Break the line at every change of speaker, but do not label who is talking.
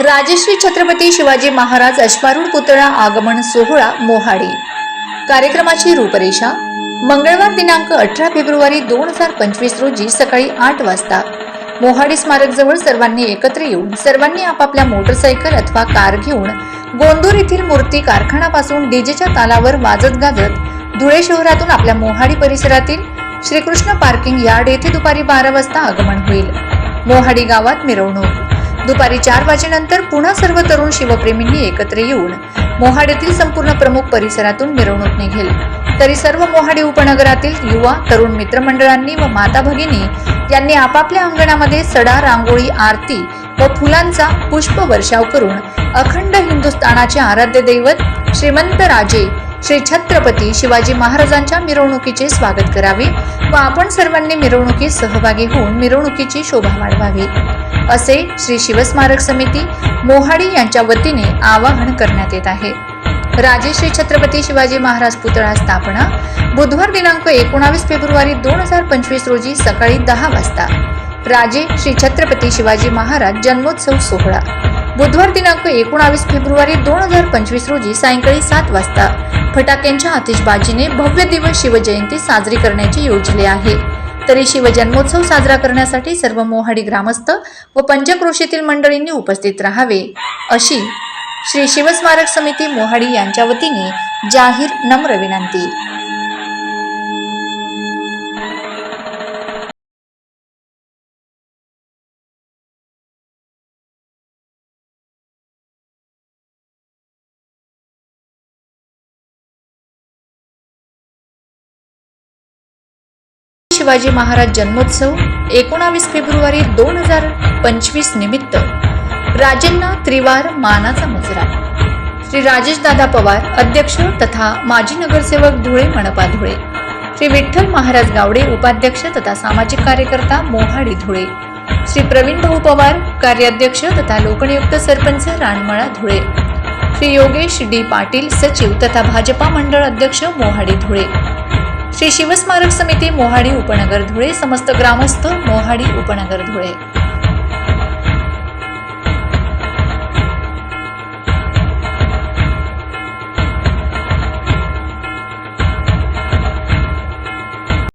राजश्री छत्रपती शिवाजी महाराज अश्वारूढ पुतळा आगमन सोहळा मोहाडी. कार्यक्रमाची रूपरेषा मंगळवार दिनांक अठरा फेब्रुवारी दोन हजार पंचवीस रोजी सकाळी आठ वाजता. मोहाडी स्मारकजवळ सर्वांनी एकत्र येऊन सर्वांनी आपापल्या मोटरसायकल अथवा कार घेऊन गोंदूर येथील मूर्ती कारखानापासून डीजेच्या तालावर वाजत गाजत धुळे शहरातून आपल्या मोहाडी परिसरातील श्रीकृष्ण पार्किंग यार्ड येथे दुपारी बारा वाजता आगमन होईल. मोहाडी गावात मिरवणूक दुपारी चार वाजेनंतर पुन्हा सर्व तरुण शिवप्रेमींनी एकत्र येऊन मोहाडीतील संपूर्ण प्रमुख परिसरातून मिरवणूक निघेल. तरी सर्व मोहाडी उपनगरातील युवा तरुण मित्रमंडळांनी व माता भगिनी यांनी आपापल्या अंगणामध्ये सडा रांगोळी आरती व फुलांचा पुष्प वर्षाव करून अखंड हिंदुस्थानाचे आराध्य दैवत श्रीमंत राजे श्री छत्रपती शिवाजी महाराजांच्या मिरवणुकीचे स्वागत करावे व आपण सर्वांनी मिरवणुकीत सहभागी होऊन मिरवणुकीची शोभा वाढवावी. असे श्री शिवस्मारक समिती मोहाडी यांच्या वतीने आवाहन करण्यात येत आहे. राजे श्री छत्रपती शिवाजी महाराज पुतळा स्थापना बुधवार दिनांक एकोणावीस फेब्रुवारी दोन हजार पंचवीस रोजी सकाळी दहा वाजता. राजे श्री छत्रपती शिवाजी महाराज जन्मोत्सव सोहळा. बुधवार दिनांक एकोणावीस फेब्रुवारी दोन हजार पंचवीस रोजी सायंकाळी सात वाजता फटाक्यांच्या आतिषबाजीने भव्य दिवस शिवजयंती साजरी करण्याचे योजले आहे. तरी शिवजन्मोत्सव साजरा करण्यासाठी सर्व मोहाडी ग्रामस्थ व पंचक्रोशीतील मंडळींनी उपस्थित राहावे. अशी श्री शिवस्मारक समिती मोहाडी यांच्या वतीने जाहीर नम्र विनंती. शिवाजी महाराज जन्मोत्सव एकोणावीस फेब्रुवारी दोन हजार पंचवीस निमित्त. राजेंना त्रिवार मानाचा मुजरा. श्री राजेश दादा पवार अध्यक्ष तथा माजी नगरसेवक धुळे मनपा धुळे. श्री विठ्ठल महाराज गावडे उपाध्यक्ष तथा सामाजिक कार्यकर्ता मोहाडी धुळे. श्री प्रवीण भाऊ पवार कार्याध्यक्ष तथा लोकनियुक्त सरपंच रानमळा धुळे. श्री योगेश डी पाटील सचिव तथा भाजपा मंडळ अध्यक्ष मोहाडी धुळे. श्री शिवस्मारक समिती मोहाडी उपनगर धुळे समस्त ग्रामस्थ मोहाडी उपनगर धुळे.